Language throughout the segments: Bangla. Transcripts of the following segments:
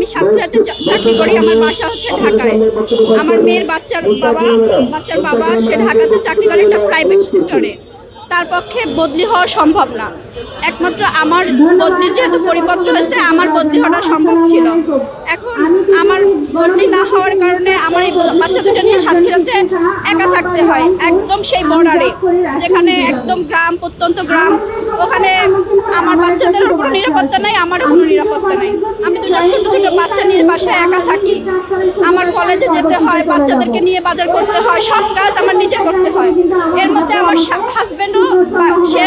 আমি সাতক্ষীরাতে চাকরি করি, আমার বাসা হচ্ছে ঢাকায়। আমার মেয়ের বাচ্চার বাবা বাচ্চার বাবা, সে ঢাকাতে চাকরি করে একটা প্রাইভেট সেক্টরে তার পক্ষে বদলি হওয়া সম্ভব না। একমাত্র আমার বদলির যেহেতু পরিপত্র হয়েছে, আমার বদলি হওয়াটা সম্ভব ছিল। এখন আমার বদলি না হওয়ার কারণে আমার এই বাচ্চা দুটো নিয়ে সাতক্ষীরাতে একা থাকতে হয়, একদম সেই বর্ডারে, যেখানে একদম গ্রাম, প্রত্যন্ত গ্রাম, ওখানে আমার বাচ্চাদেরও কোনো নিরাপত্তা নাই আমারও কোনো নিরাপত্তা নেই। আমি দুটো ছোট ছোট বাচ্চা নিয়ে বাসায় একা থাকি। আমার কলেজে যেতে হয়, বাচ্চাদেরকে নিয়ে বাজার করতে হয়, সব কাজ আমার নিজের করতে হয়। এর মধ্যে আমার হাজব্যান্ডও সে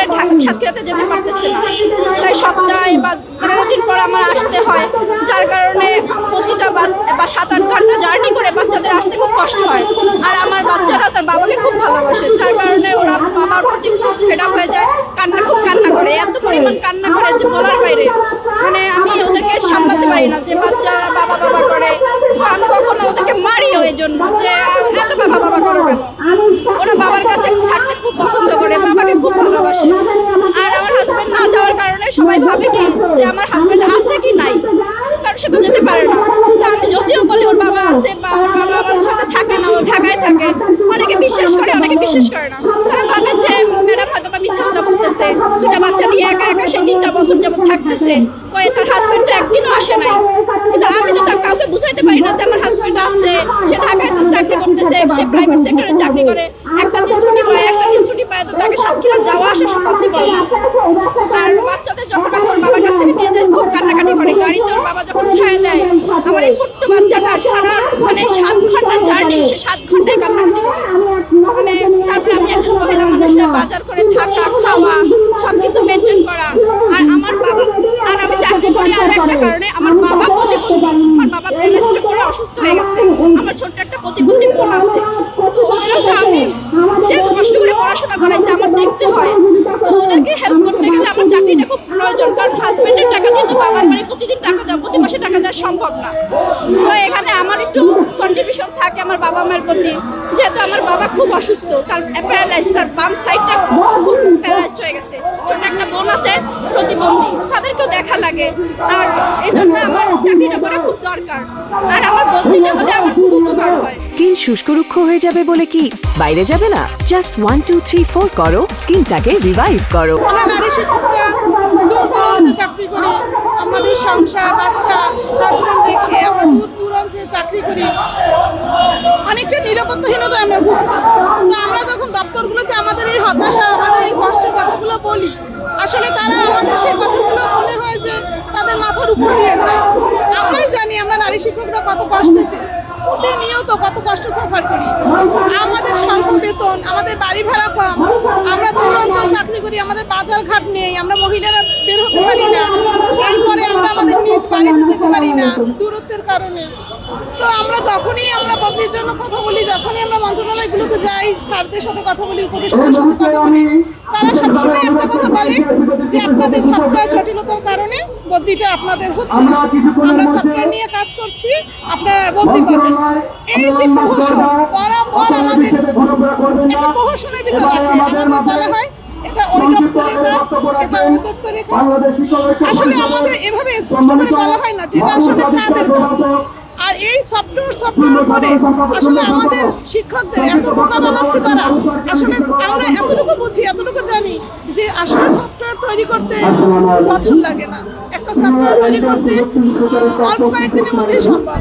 সাতক্ষীরাতে যেতে পারতেছে না। তাই সপ্তাহে বা পনেরো দিন পর আমার আসতে হয়। যার কারণে প্রতিটা বা সাত আট ঘণ্টা জার্নি করে বাচ্চাদের আসতে খুব কষ্ট হয় আর আমার বাচ্চারা তার বাবাকে খুব ভালোবাসে যার কারণে ওরা বাবার প্রতি খুব ফেডা হয়ে যায় কান্না খুব কান্না করে পরিমাণ কান্না করে যে বলার বাইরে। মানে আমি ওদেরকে সামলাতে পারি না যে বাচ্চারা বাবা বাবা করে। আমি কখনো ওদেরকে মারিও এই জন্য যে এত বাবা বাবা করো কেন? ওরা বাবার কাছে থাকতে খুব পছন্দ করে, বাবাকে খুব ভালোবাসে। আর আমার হাজব্যান্ড না যাওয়ার কারণে সবাই ভাবে কি যে আমার হাজব্যান্ড আছে কি নাই? কারণ সে তো যেতে পারে না। তো আমি যদিও বলি ওর বাবা আছে বা ওর বাবা আমাদের সাথে থাকে না, ও ঢাকায় থাকে, অনেকে বিশ্বাস করে, অনেকে বিশ্বাস করে না তারা ভাবে যে ম্যাডাম হয়তো বা মিথ্যা কথা বলতেছে দুটা বাচ্চা নিয়ে একা একা সেই তিনটা বছর যেমন থাকতেছে, কয়ে তার হাজব্যান্ড তো একদিনও আসে নাই। কিন্তু আমি তো তার কাউকে বুঝাইতে পারি না যে আমার হাজব্যান্ড আছে, সে ঢাকায় তো চাকরি করতেছে, সে প্রাইভেট সেক্টরে চাকরি করে। একটা দিন ছুটি পায়, একটা দিন ছুটি পায়, তো তাকে সাতক্ষীরা যাওয়া আসা পসিবল না। আর বাচ্চাদের যখন আমি ওর বাবার কাছ থেকে নিয়ে যাই, খুব কান্নাকাটি করে। গাড়িতে ওর বাবা যখন উঠায় দেয়, আমার এই ছোট্ট বাচ্চাটা সারা মানে সাত ঘণ্টা জার্নি সে সাত ঘন্টায় কান্নাকাটি করে। মানে তারপরে আমি একজন মহিলা মানুষের বাজার করে থাকা, খাওয়া সব কিছু মেনটেন করা আর আমার বাবা আর আমি চাকরি করি আর একটা কারণে আমার বাবা প্রতিবন্ধী আমার বাবা ব্রেন করে অসুস্থ হয়ে গেছে। আমার ছোট্ট একটা প্রতিবন্ধী বোন আছে। তো ওদেরও তো আমি যেহেতু কষ্ট করে পড়াশোনা করাইছে আমার দেখতে হয়। তো ওদেরকে হেল্প করতে গেলে আমার চাকরিটা খুব প্রয়োজন কারণ হাজবেন্ডের টাকা দিয়ে তো বাবার বাড়ি প্রতিদিন টাকা দেওয়া প্রতি মাসে টাকা দেওয়া সম্ভব না। তো এখানে আমার একটু কন্ট্রিবিউশন থাকে আমার বাবা মায়ের প্রতি। যেহেতু আমার বাবা খুব অসুস্থ তার প্যারালাইজ তার বাম সাইডটা খুব প্যারালাইজড হয়ে গেছে ছোট একটা বোন আছে প্রতিবন্ধী তাদেরকেও দেখা লাগে আর এই জন্য আমার চাকরিটা করা খুব দরকার। আর আমার বন্ধুটা হলে আমার খুব উপকার হয়। স্কিন শুষ্ক রুক্ষ হয়ে যাবে বলে কি? বাইরে যাবে না? Just one two three four করো। স্কিনটাকে রিভাইভ করো। আমরা নারী শিক্ষকরা দূর দূরান্তে চাকরি করি। আমাদের সংসার বাচ্চা হাজব্যান্ড রেখে আমরা দূর দূরান্তে চাকরি করি। অনেকটা নিরাপত্তাহীনতায় আমরা ভুগছি। তো আমরা যখন দপ্তরগুলোতে আমাদের এই হতাশা আমাদের এই কষ্টের কথাগুলো বলি আসলে তারা আমাদের সেই কথাগুলো মনে হয় যে তাদের মাথার উপর দিয়ে যায়। শিক্ষকরা কত কষ্টেতে? প্রতিনিয়ত কত কষ্ট সফার করি। আমাদের স্বল্প বেতন, আমাদের বাড়ি ভাড়া কম, আমরা দূর অঞ্চল চাকরি করি, আমাদের বাজার ঘাট নেই, আমরা মহিলারা বের হতে পারি না। আমাদের বাড়িতে যেতে পারি না, দূরত্বের কারণে। তো আমরা যখনই আমরা বদলির জন্য কথা বলি, যখনই আমরা মন্ত্রণালয়গুলোতে যাই, স্যারদের সাথে কথা বলি, উপদেষ্টাদের সাথে কথা বলি, তারা সবসময় একটা কথা বলে যে আপনাদের সফটওয়্যার জটিলতার কারণে বদলিটা আপনাদের হচ্ছে না। আমরা সফটওয়্যার নিয়ে কাজ করছি, আপনারা বদলি পাবেন। এই যে প্রহসন, বরাবর আমাদের একটা প্রহসনের ভিতর রাখে, আমাদের বলা হয় এটা ওই দপ্তরের কাজ, এটা ওই দপ্তরের কাজ। আসলে আমাদের এভাবে স্পষ্ট করে বলা হয় না যেটা আসলে কাদের কাজ। আর এই সফটওয়্যার সফটওয়্যার করে আসলে আমাদের শিক্ষকদের এত বোকা বানাচ্ছে তারা। আসলে আমরা এতটুকু বুঝি, এতটুকু জানি যে আসলে সফটওয়্যার তৈরি করতে বছর লাগে না। একটা সফটওয়্যার তৈরি করতে অল্প কয়েকদিনের মধ্যেই সম্ভব।